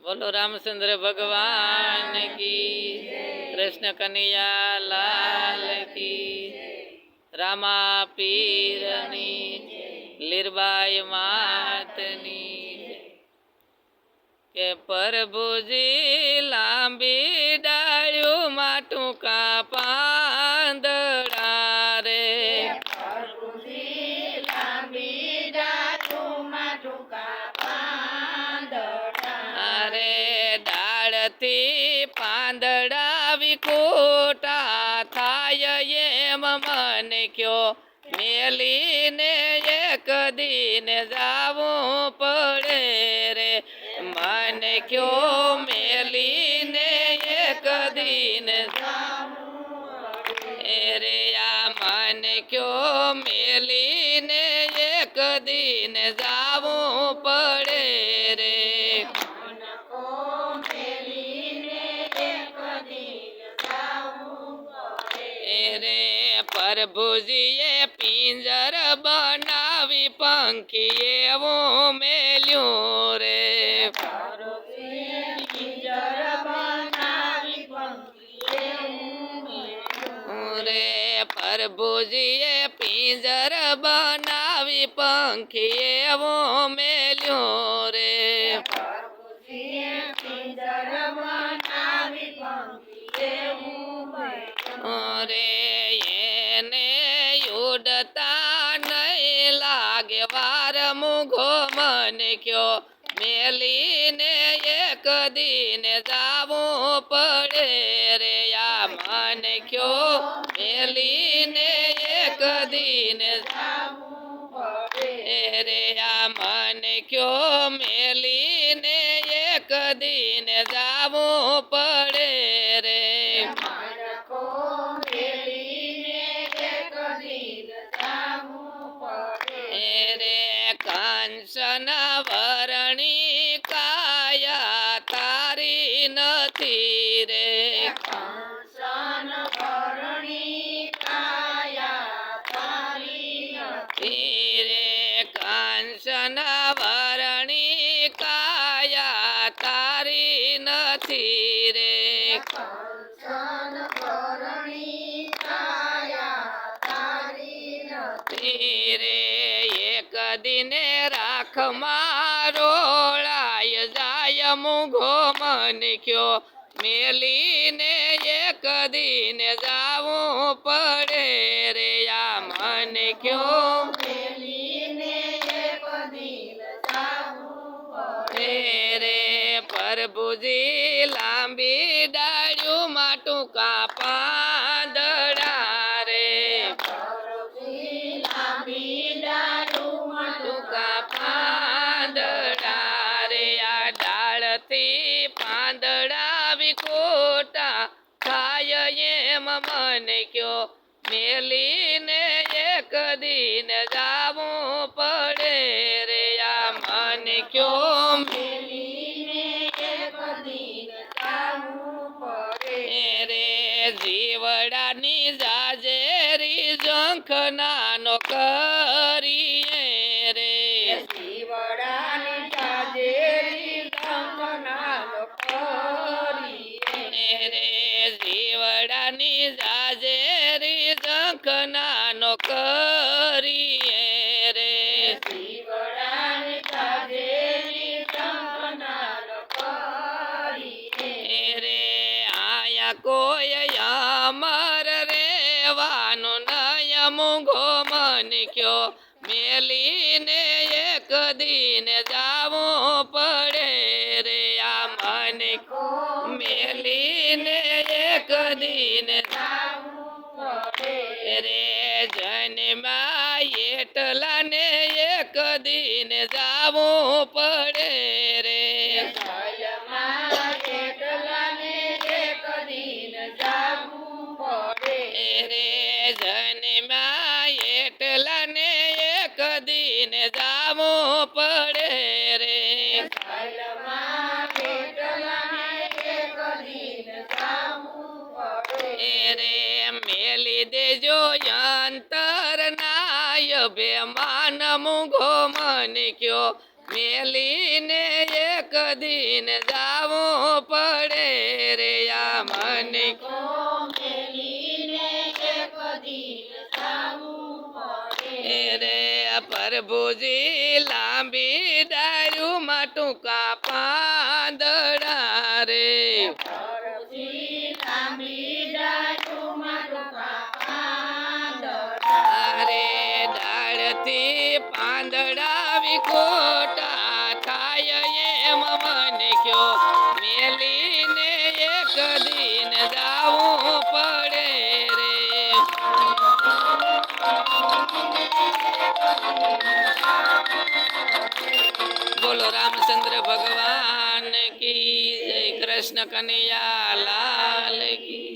બોલો રામચંદ્ર ભગવાન કી કૃષ્ણ કનૈયા લાલ કી રામા પીરની લીરબાઈ માતની કે પ્રભુજી લાંબી ડાળ્યું ડાળથી પાંદડા વિકોટા થાય એમ મન કયો. મેલીને એક દિન જાવું પડે રે. મન કયો મેલીને એક દિન રે. આ મન કયો મેલીને એક દિન જાવું પડે રે પ્રભુજીએ પિંજર બનાવી પંખી એવું મેલ્યું રે. રે પ્રભુજીએ પિંજર બનાવી પંખી એવું મેલ્યું ઉડતા નહીં લાગે વાર મુઘો મને કયો. મેલીને એક દીને જાવું પડે રે આ મને કયો. મેલીને એક દીને રે આ મને કયો. મેલીને એક દીને જાવું પડે કાંચન વરણી કાયા તારી નથી રે. મુઘો મન કયો. મેલીને એક દિને જાવું પડે રે આ મન કયો. રે રે પ્રભુજી લાંબી વિકોટા થાય એમ મને કયો? મેલીને એક દિન જાવું પડે રે આ મને કયો? એ રે જીવડાની જાજેરી જંખ નાનો કરીએ જાજેરી જંખ નાનો કરીએ રે. રે, આયા કોઈ અમર રેવાનું નય મુઘો મન કયો. મેલીને એક દિન જાવું પડે રે આ મન મેલીને એક દિન રે જન્મા એટલા ને એક દિન પડે રે. એ રે જન્મા એટલા ને એક દિન જાવું પડે રે રે, મેલી દેજો અંતર નાય મની માન મુઘો મન કયો. મેલીને એક દિન જાવું પડે રે આ મને રે પ્રભુજી લાંબી ડાયું માટું ટૂંકા પાંદડા રે. વિખોટા થાય એમ મને કયો? મેલીને એક દિન જાવું પડે રે. બોલો, રામચંદ્ર ભગવાન કી જય? કૃષ્ણ કનૈયા લાલ કી